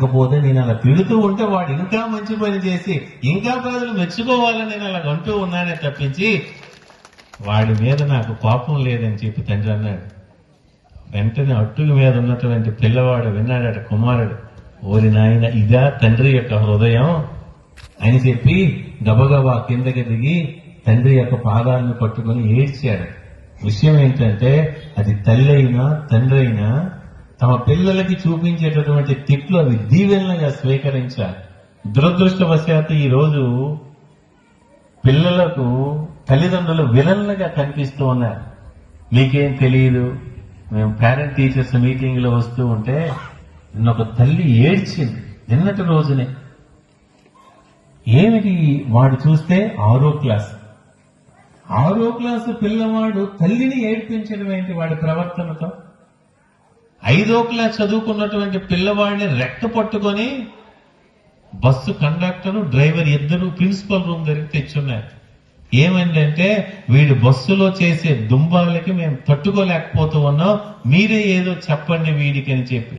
కాకపోతే నేను అలా తిడుతూ ఉంటే వాడు ఇంకా మంచి పని చేసి ఇంకా ప్రజలు మెచ్చుకోవాలని నేను అలా అంటూ ఉన్నానే తప్పించి వాడి మీద నాకు కోపం లేదని చెప్పి తండ్రి అన్నాడు. వెంటనే అట్టుకు మీద ఉన్నటువంటి పిల్లవాడు విన్నాడట కుమారుడు. ఓరి నాయన ఇదా తండ్రి యొక్క హృదయం? అని చెప్పి గబగబా కిందకి దిగి తండ్రి యొక్క పాదాలను పట్టుకొని ఏడ్చాడు. విషయం ఏంటంటే అది తల్లి అయినా తండ్రి అయినా తమ పిల్లలకి చూపించేటటువంటి తిట్లు అవి దీవెనలుగా స్వీకరించాలి దురదృష్టవశాత్తు ఈ రోజు పిల్లలకు తల్లిదండ్రులు విలన్లుగా కనిపిస్తూ ఉన్నారు. మీకేం తెలియదు మేము పేరెంట్ టీచర్స్ మీటింగ్లో వస్తూ ఉంటే నిన్న ఒక తల్లి ఏడ్చింది. నిన్నటి రోజునే. ఏమిటి వాడు చూస్తే ఆరో క్లాస్? ఆరో క్లాసు పిల్లవాడు తల్లిని ఏడ్పించడం ఏంటి వాడి ప్రవర్తనతో? ఐదో క్లాస్ చదువుకున్నటువంటి పిల్లవాడిని రెక్క పట్టుకొని బస్సు కండక్టర్ డ్రైవర్ ఇద్దరు ప్రిన్సిపల్ రూమ్ దగ్గరికి తెచ్చున్నారు. ఏమైందంటే వీడు బస్సులో చేసే దుంబాలకి మేము తట్టుకోలేకపోతూ ఉన్నాం మీరే ఏదో చెప్పండి వీడికి అని చెప్పి.